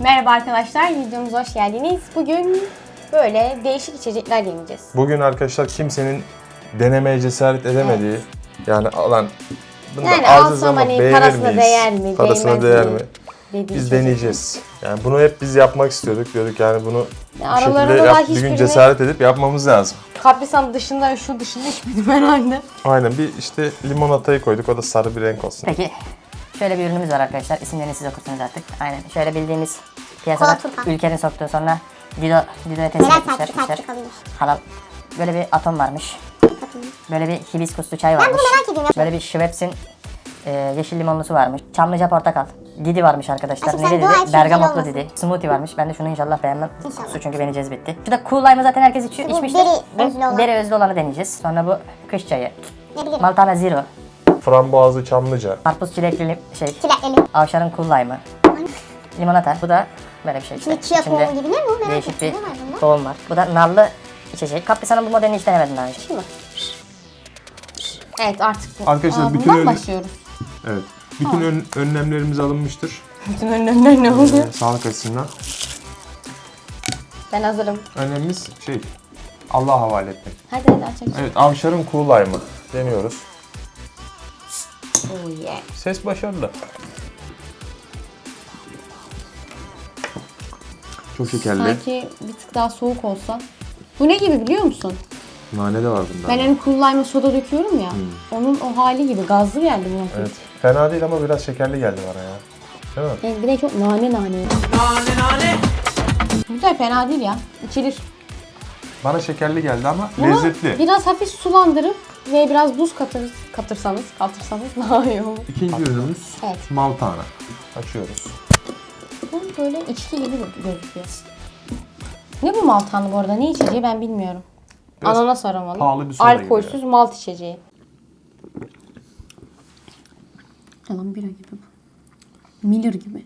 Merhaba arkadaşlar, videomuza hoş geldiniz. Bugün böyle değişik içecekler deneyeceğiz. Bugün arkadaşlar kimsenin denemeye cesaret edemediği yani alan bunu Yani da alacağız alsam ama hani beğenir parasına miyiz? değer mi, Parasına değmez değer mi? mi? Dediği Biz içecek. deneyeceğiz. Yani bunu hep biz yapmak istiyorduk. Diyorduk yani bunu Ya şekilde aralarında yap, da bir gün hiçbirini cesaret edip yapmamız lazım. Kaprisan dışında, şu dışında içmedim herhalde. Aynen bir işte limonatayı koyduk. O da sarı bir renk olsun. Peki şöyle bir ürünümüz var arkadaşlar. İsimlerini siz okursunuz artık. Aynen. Şöyle bildiğimiz piyasada ülkenin soktuğu sonra Dido, Dido'ya teslim etmişler. sertifikalıymış. Halal. Böyle bir atom varmış. Böyle bir hibiskuslu çay varmış. bunu merak ediyorum. Böyle bir Schweppes'in e, yeşil limonlusu varmış. Çamlıca portakal. Didi varmış arkadaşlar. Aşkım Ne sen dedi? dua et, şu Bergamotlu Didi. Smoothie varmış. Ben de şunu inşallah beğenmem. İnşallah. Su çünkü beni cezbetti. Şu da Cool Lime'ı zaten herkes içiyor. İçmiştir. beri özlü olan. Beri özlü olanı deneyeceğiz. Sonra bu kış çayı. Ne bileyim. Maltana Zero. Frambuazlı çamlıca. Karpuz çilekli şey. Çilekli. Avşar'ın lime'ı. Limonata. Bu da böyle bir şey işte. Şimdi chia tohumu gibi ne bu? Merak Değişik bir tohum var. Bu da narlı içecek. Kaprisan'ın bu modelini hiç denemedim daha önce. Mi? Evet artık bu. Arkadaşlar Aa, bütün bundan ön- başlıyoruz. Evet. Bütün ön- önlemlerimiz alınmıştır. Bütün önlemler ne oldu? Ee, sağlık açısından. Ben hazırım. Önemimiz şey Allah'a havale etmek. Hadi hadi aç aç. Evet Avşar'ın Cool Lime'ı deniyoruz. Oh yeah. Ses başarılı. Çok şekerli. Sanki bir tık daha soğuk olsa. Bu ne gibi biliyor musun? Nane de var bunda. Ben hani cool lime'a soda döküyorum ya. Onun o hali gibi gazlı geldi bu. Hmm. Evet. Fena değil ama biraz şekerli geldi bana ya. Değil mi? Yani bir de çok nane nane. Nane nane. Güzel fena değil ya. İçilir. Bana şekerli geldi ama Bunu lezzetli. biraz hafif sulandırıp ve biraz buz katır, katırsanız, katırsanız daha iyi olur. İkinci ürünümüz Evet. Maltana. Açıyoruz. Bu böyle içki gibi gözüküyor. Ne bu maltanlı bu arada? Ne içeceği ben bilmiyorum. Biraz Ananas aromalı. pahalı bir soda gibi Alkolsüz malt içeceği. Yalan bira gibi bu. Miller gibi.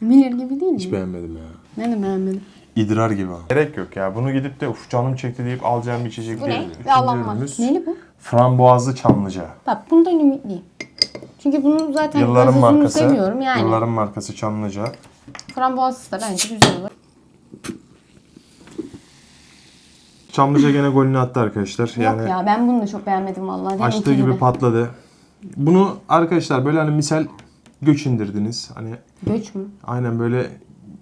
Miller gibi değil mi? Hiç beğenmedim ya. Ben de beğenmedim. İdrar gibi. Gerek yok ya. Bunu gidip de uf canım çekti deyip alacağım bir içecek Bu değil. ne? Üçüncü ürünümüz Neli bu? frambuazlı çamlıca. Bak bundan ümitliyim. Çünkü bunu zaten Yılların markası. seviyorum yani. Yılların markası çamlıca. Frambuazlısı da bence güzel olur. Çamlıca gene golünü attı arkadaşlar. Yani Yok ya ben bunu da çok beğenmedim vallahi. Deminki açtığı gibi patladı. Bunu arkadaşlar böyle hani misal göç indirdiniz. Hani Göç mü? aynen böyle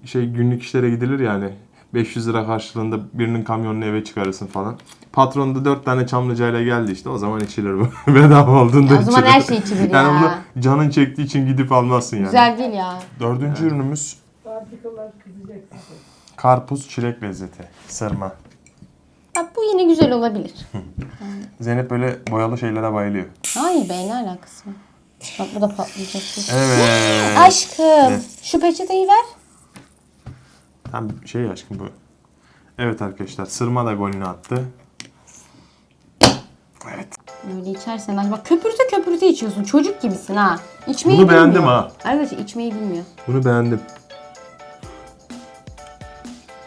şey günlük işlere gidilir yani. 500 lira karşılığında birinin kamyonunu eve çıkarırsın falan. Patron da 4 tane çamlıcayla geldi işte o zaman içilir bu. Bedava olduğunda Ya o zaman içilir. her şey içilir Yani ya. bunu canın çektiği için gidip almazsın yani. Güzel değil ya. Dördüncü ürünümüz karpuz çilek lezzeti. Sırma. Bak bu yine güzel olabilir. Zeynep böyle boyalı şeylere bayılıyor. Hayır be ne alakası var? Bak bu da patlayacak. Evet. Aşkım Ne? şu peçeteyi ver. Tam şey aşkım bu. Evet arkadaşlar sırma da golünü attı. Evet. Öyle içersen acaba köpürte köpürte içiyorsun. Çocuk gibisin ha. İçmeyi Bunu beğendim bilmiyor. ha. Arkadaşlar içmeyi bilmiyor. Bunu beğendim.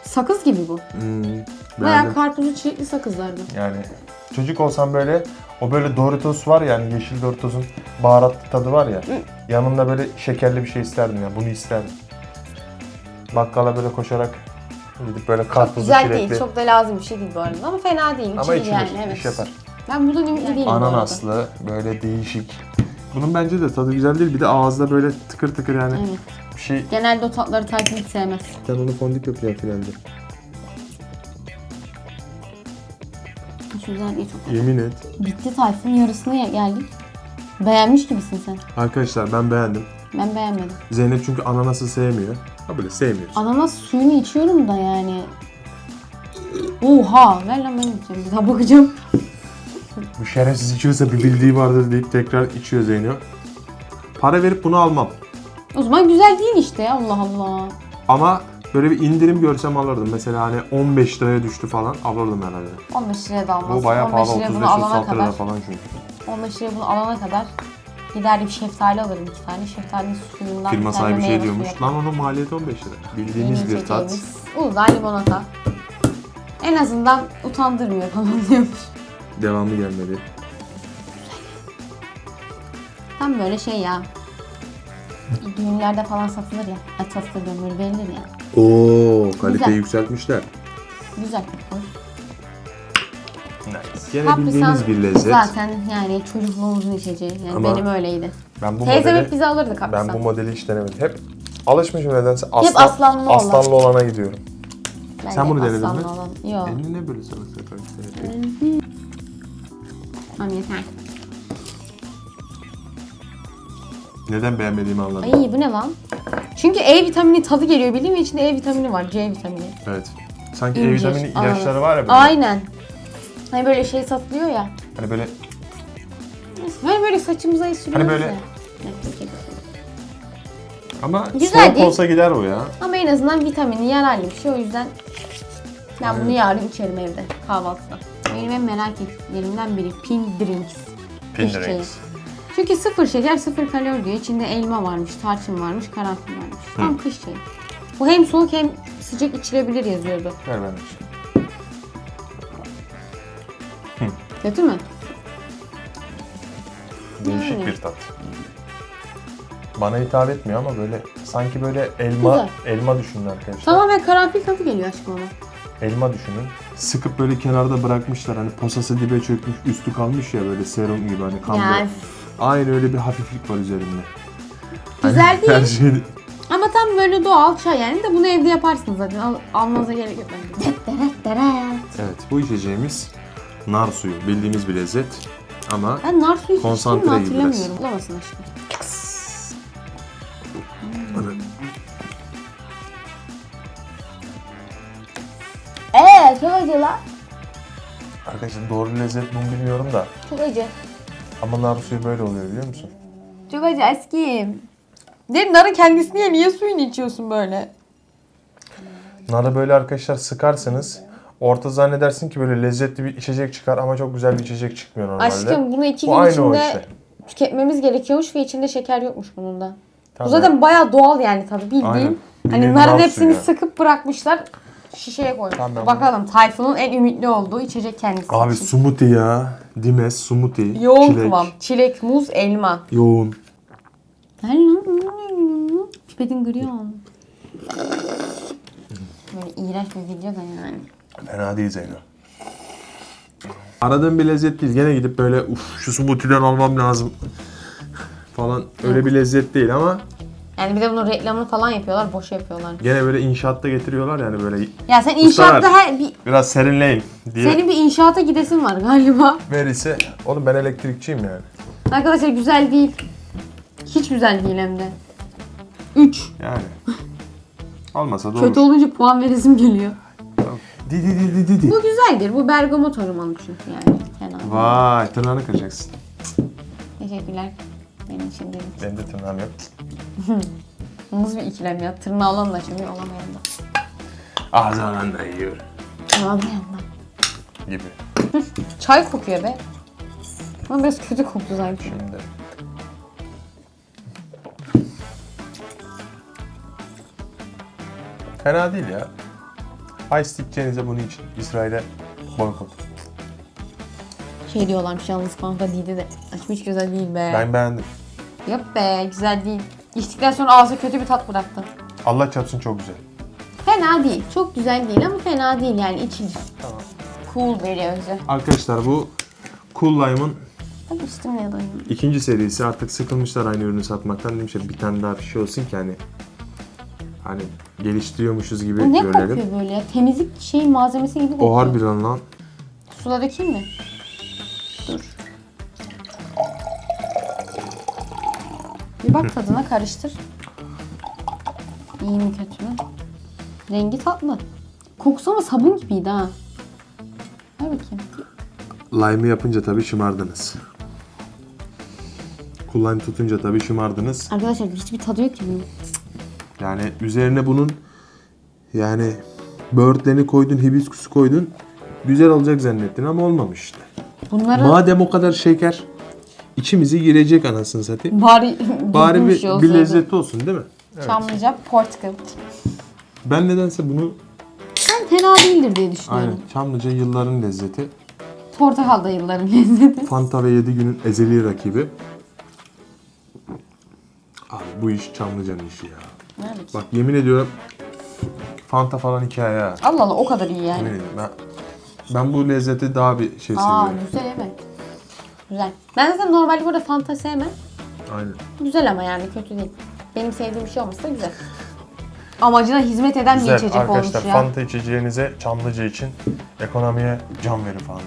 Sakız gibi bu. Hmm, Bayağı beğendim. karpuzlu çilekli sakızlardı. Yani çocuk olsam böyle o böyle Doritos var ya hani yeşil Doritos'un baharatlı tadı var ya. Yanında böyle şekerli bir şey isterdim ya. Bunu isterdim. Bakkala böyle koşarak gidip böyle karpuzlu Güzel çilekli. değil. Çok da lazım bir şey değil bu arada. Ama fena değil. Ama İçilir içilir, yani. Evet. iş yapar. Ben buradan ümitli değilim bu arada. Ananaslı, böyle değişik. Bunun bence de tadı güzel değil. Bir de ağızda böyle tıkır tıkır yani Evet. bir şey. Genelde o tatları Tayfun hiç sevmez. Sen onu fondip yapıyor geldi. Şu güzelliği çok Yemin et. Bitti Tayfun yarısına ya- geldik. Beğenmiş gibisin sen. Arkadaşlar ben beğendim. Ben beğenmedim. Zeynep çünkü ananası sevmiyor. Ha böyle sevmiyor. Ananas suyunu içiyorum da yani. Oha! Ver lan ben içeceğim. Bir daha bakacağım. Bu şerefsiz içiyorsa bir bildiği vardır deyip tekrar içiyor Zeynep. Para verip bunu almam. O zaman güzel değil işte Allah Allah. Ama böyle bir indirim görsem alırdım. Mesela hani 15 liraya düştü falan alırdım herhalde. 15 liraya da almaz. Bu bayağı 15 pahalı liraya bunu 35-36 alana lira kadar. falan çünkü. 15 liraya bunu alana kadar giderdim şeftali alırım iki tane. Şeftalinin suyundan Firma sahibi şey diyormuş. Lan onun maliyeti 15 lira. Yeni Bildiğimiz bir tat. Uludağ limonata. En azından utandırmıyor falan diyormuş. Devamı gelmedi. Tam böyle şey ya. Düğünlerde falan satılır ya. Diyorum böyle verilir ya. Oo, kaliteyi Güzel. yükseltmişler. Güzel. Hoş. Gene Sun bir lezzet. Zaten yani çocukluğumuzun içeceği. Yani Ama benim öyleydi. Ben bu Teyzem modeli, hep bize alırdı Capri ben bu modeli hiç denemedim. Hep alışmışım nedense aslan, aslanlı olan. aslanlı olana gidiyorum. Ben Sen bunu denedin aslanlı mi? Olan. Yok. Elini ne böyle salak salak yapıyor? Tamam yeter. Neden beğenmediğimi anladım. Ay bu ne lan? Çünkü E vitamini tadı geliyor bildiğim için içinde E vitamini var. C vitamini. Evet. Sanki E İncir, vitamini ilaçları var ya böyle. Aynen. Hani böyle şey satılıyor ya. Hani böyle Hani böyle saçımıza sürüyoruz böyle- ya. Ama Güzel soğuk değil. olsa gider o ya. Ama en azından vitamini yararlı bir şey. O yüzden ben bunu yarın içerim evde kahvaltıda. Benim en merak ettiklerimden biri Pin Drinks. Pin çayı. drinks. Çünkü sıfır şeker, sıfır kalori diyor. İçinde elma varmış, tarçın varmış, karanfil varmış. Tam kış çayı. Bu hem soğuk hem sıcak içilebilir yazıyordu. Ver ben de. Kötü mü? Değişik Yani. bir tat. Bana hitap etmiyor ama böyle sanki böyle elma elma düşünün arkadaşlar. Tamamen karanfil tadı geliyor aşkım ama. Elma düşünün. Sıkıp böyle kenarda bırakmışlar hani posası dibe çökmüş üstü kalmış ya böyle serum gibi hani kan Yani. Aynı öyle bir hafiflik var üzerinde. Güzel Hani değil. Her şey Ama tam böyle doğal çay yani de bunu evde yaparsınız zaten. Al, almanıza gerek yok bence. Evet bu içeceğimiz nar suyu. Bildiğimiz bir lezzet. Ama Ben nar suyu Konsantre içtim mi gibi biraz. hatırlamıyorum. Bulamasın aşkım. Eee çok acı lan. arkadaşlar doğru lezzet bunu bilmiyorum da. Çok acı. Ama nar suyu böyle oluyor biliyor musun? Çok acı aşkım. Dedim narın kendisini ye niye suyunu içiyorsun böyle? Narı böyle arkadaşlar sıkarsınız. Orta zannedersin ki böyle lezzetli bir içecek çıkar ama çok güzel bir içecek çıkmıyor normalde. Aşkım bunu iki Bu gün aynı o içinde işte. tüketmemiz gerekiyormuş ve içinde şeker yokmuş bunun da. Tamam. Bu zaten bayağı doğal yani tadı bildiğin. Aynen. Hani Bildiğin narın nar hepsini suyu. sıkıp bırakmışlar. Şişeye koymuş. Tamam, Bakalım Tayfun'un en ümitli olduğu içecek kendisi Abi için. smoothie ya. Dimes smoothie. Yoğun çilek. kıvam. Çilek, muz, elma. Yoğun. Lan. Pipetin gırıyor. Böyle iğrenç bir video da yani. Fena değil Zeyno. Aradığım bir lezzet değil. Gene gidip böyle uf şu smoothie'den almam lazım falan. Öyle bir lezzet değil ama Yani bir de bunun reklamını falan yapıyorlar, boş yapıyorlar. gene böyle inşaatta getiriyorlar yani böyle Ya sen inşaatta her bir biraz serinleyin diye. senin bir inşaata gidesin var galiba. Verirse oğlum ben elektrikçiyim yani. Arkadaşlar güzel değil. Hiç güzel değil hem de. 3. Yani. Olmasa da Kötü olur. olunca puan veresim geliyor. Di di di di di di. Bu güzeldir. Bu bergamot aromalı çünkü yani. Fena. Vay tırnağını kıracaksın. Teşekkürler. Benim için değil. Benim de tırnağım yok. Nasıl bir ikilem ya? Tırnağı olan da şimdi olamayan da. Ağzından da yiyor. Olamayan da. Gibi. Çay kokuyor be. Ama biraz kötü koktu sanki. Şimdi. Fena değil ya. Ice dikeceğinize bunu için. İsrail'e boykot. Şey diyorlarmış yalnız kanka değildi de. Açım hiç güzel değil be. Ben beğendim. Yok be güzel değil. İçtikten sonra ağza kötü bir tat bıraktı. Allah çarpsın çok güzel. Fena değil. Çok güzel değil ama fena değil yani içilir. Tamam. Cool veriyor özü. Arkadaşlar bu Cool Lime'ın ya da oynuyorum. ikinci serisi. Artık sıkılmışlar aynı ürünü satmaktan. Demişler bir tane daha bir şey olsun ki hani hani geliştiriyormuşuz gibi Bu ne görelim. kokuyor böyle ya? Temizlik şey malzemesi gibi kokuyor. O harbiden lan. Suda dökeyim mi? Dur. Bir bak tadına karıştır. İyi mi kötü mü? Rengi tatlı. Kokusu ama sabun gibiydi ha. Ver bakayım. Lime'ı yapınca tabii şımardınız. Kullan tutunca tabii şımardınız. Arkadaşlar hiçbir tadı yok ki bunun. Yani üzerine bunun yani böğürtleni koydun, hibiskusu koydun. Güzel olacak zannettin ama olmamış işte. Bunları Madem o kadar şeker içimizi girecek anasını satayım. bari, Bari bir, bir olsaydı. lezzeti olsun değil mi? Evet. Çamlıca Portugal. Ben nedense bunu Ben fena değildir diye düşünüyorum. aynen Çamlıca yılların lezzeti. Portakal da yılların lezzeti. Fanta ve 7 günün ezeli rakibi. Abi bu iş Çamlıca'nın işi ya. Evet. Bak yemin ediyorum Fanta falan hikaye ha. Allah Allah o kadar iyi yani. Yemin ediyorum ben, ben bu lezzeti daha bir şey Aa seviyorum. güzel evet. Güzel. Ben zaten normalde burada Fanta sevmem. Aynen. Güzel ama yani kötü değil. Benim sevdiğim bir şey olması da güzel. Amacına hizmet eden bir Güzel içecek olmuş arkadaşlar ya. Fanta içeceğinize Çamlıca için ekonomiye can verin falan.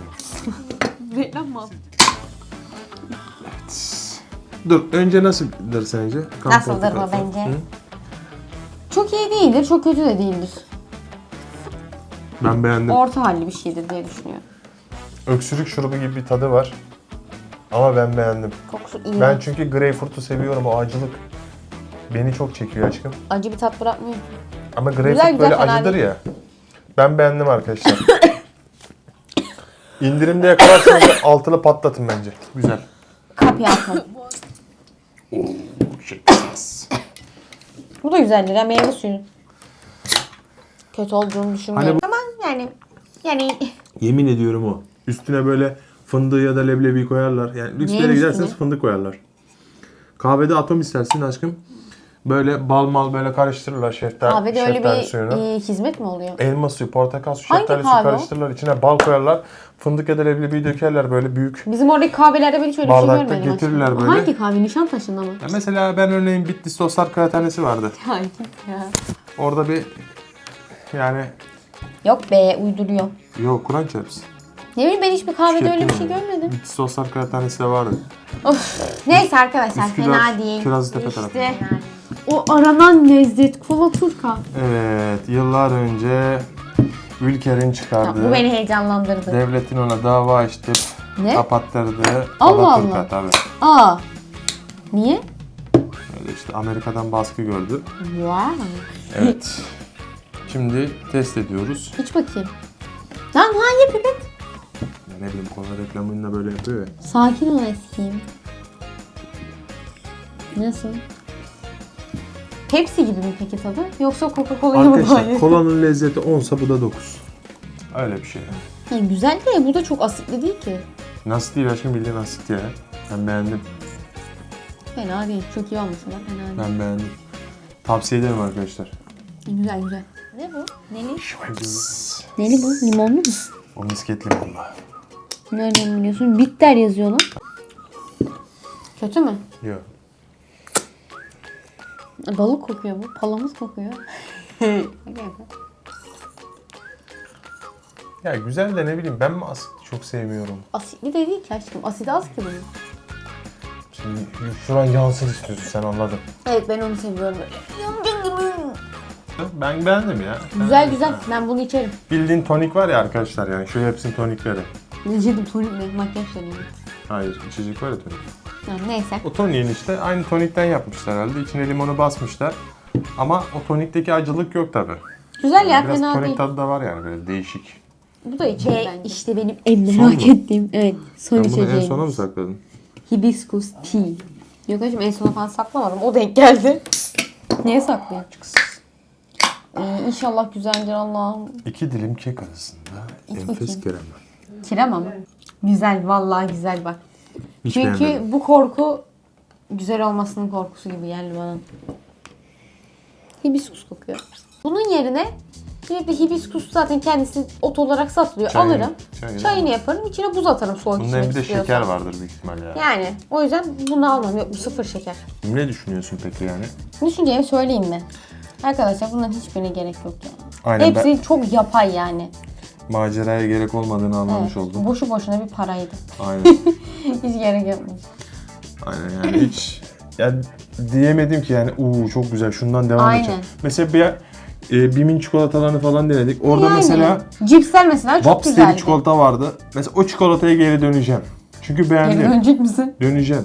Reklam mı? Dur önce nasıldır sence? Kamp Nasıldır falan. bence? Hı? Çok iyi değildir, çok kötü de değildir. Ben beğendim. Orta halli bir şeydir diye düşünüyorum. Öksürük şurubu gibi bir tadı var. Ama ben beğendim. Kokusu iyi. Ben çünkü greyfurt'u seviyorum o acılık. Beni çok çekiyor aşkım. Acı bir tat bırakmıyor. Ama greyfurt Güzel, güzel, böyle fena acıdır değil. ya. Ben beğendim arkadaşlar. İndirimde yakalarsanız altılı patlatın bence. Güzel. Kapya atma. Bu da güzeldir ya meyve suyu. Kötü olduğunu düşünmüyorum. Hani Ama yani yani Yemin ediyorum o. Üstüne böyle fındığı ya da leblebi koyarlar. Yani lüks bir yere üstüne? giderseniz fındık koyarlar. Kahvede atom istersin aşkım. Böyle bal mal böyle karıştırırlar şeftali, kahvede öyle şeftali bir suyunu. e, hizmet mi oluyor? Elma suyu, portakal suyu, Hangi şeftali suyu kahve o? karıştırırlar. İçine bal koyarlar. Fındık leblebiyi dökerler böyle büyük. Bizim oradaki kahvelerde böyle şöyle bir şey Bardakta görmedim. getirirler aslında. böyle. Hangi kahve? Nişantaşı'nda mı? Ya mesela ben örneğin Bitlis Dostlar Kıraathanesi vardı. Ya git ya. Orada bir yani Yok be uyduruyor. yok Kur'an çarpsın. Ne bileyim ben hiçbir kahvede öyle bir şey görmedim. Bitlis Dostlar Kıraathanesi de vardı. Of. Neyse arkadaşlar Üsküdar, fena değil. Kirazlıtepe işte tarafı. O aranan lezzet kola turka. Evet yıllar önce Ülker'in çıkardığı Bu beni heyecanlandırdı. devletin ona dava açtı. Ne? Kapattırdı. Allah Alaturka Allah. tabii. Aa. Niye? Öyle işte Amerika'dan baskı gördü. Wow. Evet. Şimdi test ediyoruz. İç bakayım. Lan hangi pipet? Ya ne bileyim kola reklamında böyle yapıyor ya. Sakin ol eskiyim. Nasıl? Pepsi gibi mi peki tadı? Yoksa Coca-Cola'ya mı Arkadaşlar bağlı? kolanın lezzeti 10'sa bu da 9. Öyle bir şey. Yani güzel de bu da çok asitli değil ki. Nasıl değil aşkım bildiğin asit ya. Ben beğendim. Fena değil. Çok iyi olmuş ama fena değil. Ben beğendim. Tavsiye ederim arkadaşlar. Güzel güzel. Ne bu? Neli? Neli bu? Limonlu mu? O misketli limonlu. Nereden biliyorsun? Bitter yazıyor lan. Kötü mü? Yok. Balık kokuyor bu. Palamut kokuyor. Ya güzel de ne bileyim ben mi asit çok sevmiyorum. Asitli de değil ki aşkım. Asidi az ki bunun. Şimdi şu an yansın istiyorsun sen anladın. Evet ben onu seviyorum. Ben beğendim ya. Güzel güzel. Ben bunu içerim. Bildiğin tonik var ya arkadaşlar yani şu hepsinin tonikleri. Yedim tonik ne? Makyaj deneyim. Hayır içecek var ya tonik. Ha, neyse. O toniğin işte aynı tonikten yapmışlar herhalde. İçine limonu basmışlar. Ama o tonikteki acılık yok tabi. Güzel ya Biraz fena tonik değil. tadı da var yani böyle değişik. Bu da içerim bence. işte benim en Son merak mu? ettiğim. Evet. Son Sen bunu en içeceğim. sona mı sakladın? Hibiscus tea. Yok hacım en sona falan saklamadım. O denk geldi. Niye saklayayım? Ee, inşallah güzeldir Allah'ım. İki dilim kek arasında enfes bakayım. krema. Kirema mı? Güzel vallahi güzel bak. Hiç Çünkü beğenmedim. bu korku güzel olmasının korkusu gibi geldi bana. Hibiskus kokuyor. Bunun yerine bir hibiskus zaten kendisi ot olarak satılıyor. Çayını- Alırım. çayını- Çayını yaparım. içine buz atarım soğuk Bunun içmek bir de istiyorsam. şeker vardır büyük ihtimal ya. Yani o yüzden bunu almam. Yok bu sıfır şeker. Ne düşünüyorsun peki yani? Düşüncemi söyleyeyim mi? Arkadaşlar bunların hiçbirine gerek yok yani. Aynen Hepsi çok yapay yani. Maceraya gerek olmadığını anlamış Evet, oldum. Boşu boşuna bir paraydı. Aynen. Hiç gerek yokmuş. Aynen yani hiç ya diyemedim ki yani uuu çok güzel şundan devam Aynen. edeceğim. Mesela bir e, Bim'in çikolatalarını falan denedik. Orada Yani, mesela cipsler mesela çok Vaps diye güzeldi. bir çikolata vardı. Mesela o çikolataya geri döneceğim. Çünkü Geri beğendim. dönecek misin? Döneceğim.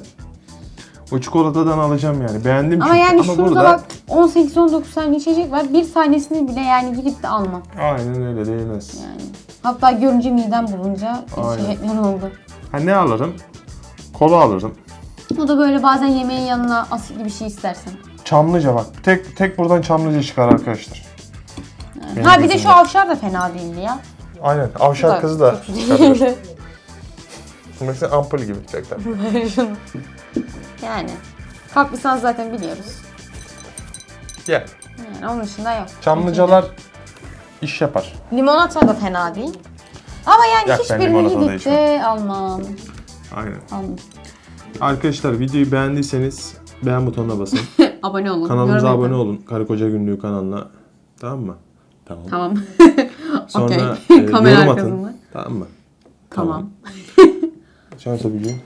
O çikolatadan alacağım yani. Beğendim Ama çünkü. yani Ama şurada burada bak 18-19 tane içecek var. Bir tanesini bile yani gidip de almam. aynen öyle değmez. Yani. Hatta görünce midem bulunca içecekler oldu. Ha ne alırım? Kola alırım. O da böyle bazen yemeğin yanına asitli bir şey istersen. Çamlıca bak. Tek tek buradan Çamlıca çıkar arkadaşlar. Benim ha bir de şu gözümde. avşar da fena değildi ya. Aynen. Avşar Bu kızı da çıkarıyor. değildi. Mesela ampul gibi tekrar. Yani. Kaprisan zaten biliyoruz. Ye. Yani onun dışında yok. Çamlıcalar iş yapar. Limonata da fena değil. Ama yani Yok, ben hiçbirini limonata da gidip içmem. de almam. Aynen. almam. Arkadaşlar videoyu beğendiyseniz beğen butonuna basın. abone olun. Kanalımıza yorum abone yapın. olun. Karı Koca Günlüğü kanalına. Tamam mı? Tamam. Tamam. Sonra Okey. e, Kamera yorum arkasında. atın. Tamam mı? Tamam. Şans bilgi.